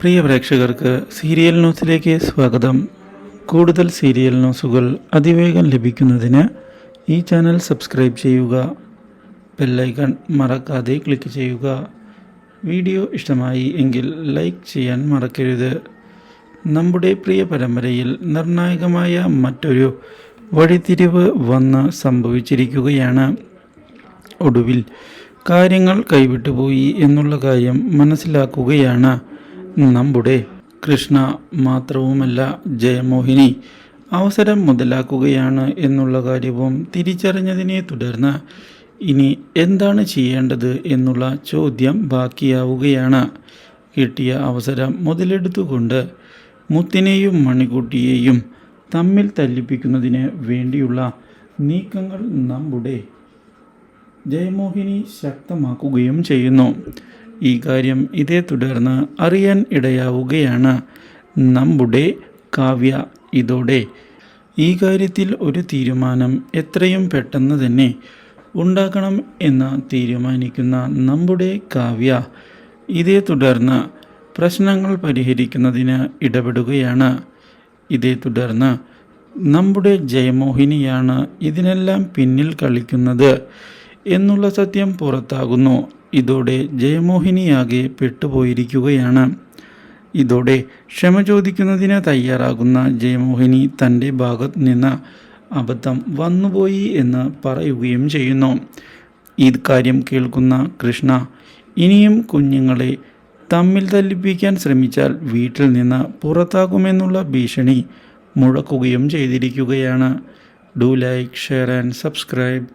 പ്രിയ പ്രേക്ഷകർക്ക് സീരിയൽ ന്യൂസിലേക്ക് സ്വാഗതം. കൂടുതൽ സീരിയൽ ന്യൂസുകൾ അതിവേഗം ലഭിക്കുന്നതിന് ഈ ചാനൽ സബ്സ്ക്രൈബ് ചെയ്യുക. ബെല്ലൈക്കൺ മറക്കാതെ ക്ലിക്ക് ചെയ്യുക. വീഡിയോ ഇഷ്ടമായി എങ്കിൽ ലൈക്ക് ചെയ്യാൻ മറക്കരുത്. നമ്മുടെ പ്രിയ പരമ്പരയിൽ നിർണായകമായ മറ്റൊരു വഴിത്തിരിവ് വന്ന് സംഭവിച്ചിരിക്കുകയാണ്. ഒടുവിൽ കാര്യങ്ങൾ കൈവിട്ടുപോയി എന്നുള്ള കാര്യം മനസ്സിലാക്കുകയാണ്. നമ്മുടെ കൃഷ്ണ മാത്രവുമല്ല ജയമോഹിനി അവസരം മുതലാക്കുകയാണ് എന്നുള്ള കാര്യവും തിരിച്ചറിഞ്ഞതിനെ തുടർന്ന് ഇനി എന്താണ് ചെയ്യേണ്ടത് എന്നുള്ള ചോദ്യം ബാക്കിയാവുകയാണ്. കിട്ടിയ അവസരം മുതലെടുത്തുകൊണ്ട് മുത്തിനെയും മണിക്കുട്ടിയെയും തമ്മിൽ തല്ലിപ്പിക്കുന്നതിന് വേണ്ടിയുള്ള നീക്കങ്ങൾ നമ്മുടെ ജയമോഹിനി ശക്തമാക്കുകയും ചെയ്യുന്നു. ഈ കാര്യം ഇതേ തുടർന്ന് അറിയാൻ ഇടയാവുകയാണ്. നമ്മുടെ കാവ്യ ഇതോടെ. ഈ കാര്യത്തിൽ ഒരു തീരുമാനം എത്രയും പെട്ടെന്ന് തന്നെ ഉണ്ടാക്കണം എന്ന് തീരുമാനിക്കുന്ന നമ്മുടെ കാവ്യ ഇതേ തുടർന്ന് പ്രശ്നങ്ങൾ പരിഹരിക്കുന്നതിന് ഇടപെടുകയാണ്. ഇതേ തുടർന്ന് നമ്മുടെ ജയമോഹിനിയാണ് ഇതിനെല്ലാം പിന്നിൽ കളിക്കുന്നത് എന്നുള്ള സത്യം പുറത്താകുന്നു. ഇതോടെ ജയമോഹിനിയാകെ പെട്ടുപോയിരിക്കുകയാണ്. ഇതോടെ ക്ഷമ ചോദിക്കുന്നതിന് തയ്യാറാകുന്ന ജയമോഹിനി തന്റെ ഭാഗത്ത് നിന്ന് അബദ്ധം വന്നുപോയി എന്ന് പറയുകയും ചെയ്യുന്നു. ഈ കാര്യം കേൾക്കുന്ന കൃഷ്ണ ഇനിയും കുഞ്ഞുങ്ങളെ തമ്മിൽ തല്ലിപ്പിക്കാൻ ശ്രമിച്ചാൽ വീട്ടിൽ നിന്ന് പുറത്താകുമെന്നുള്ള ഭീഷണി മുഴക്കുകയും ചെയ്തിരിക്കുകയാണ്. Do like share and subscribe.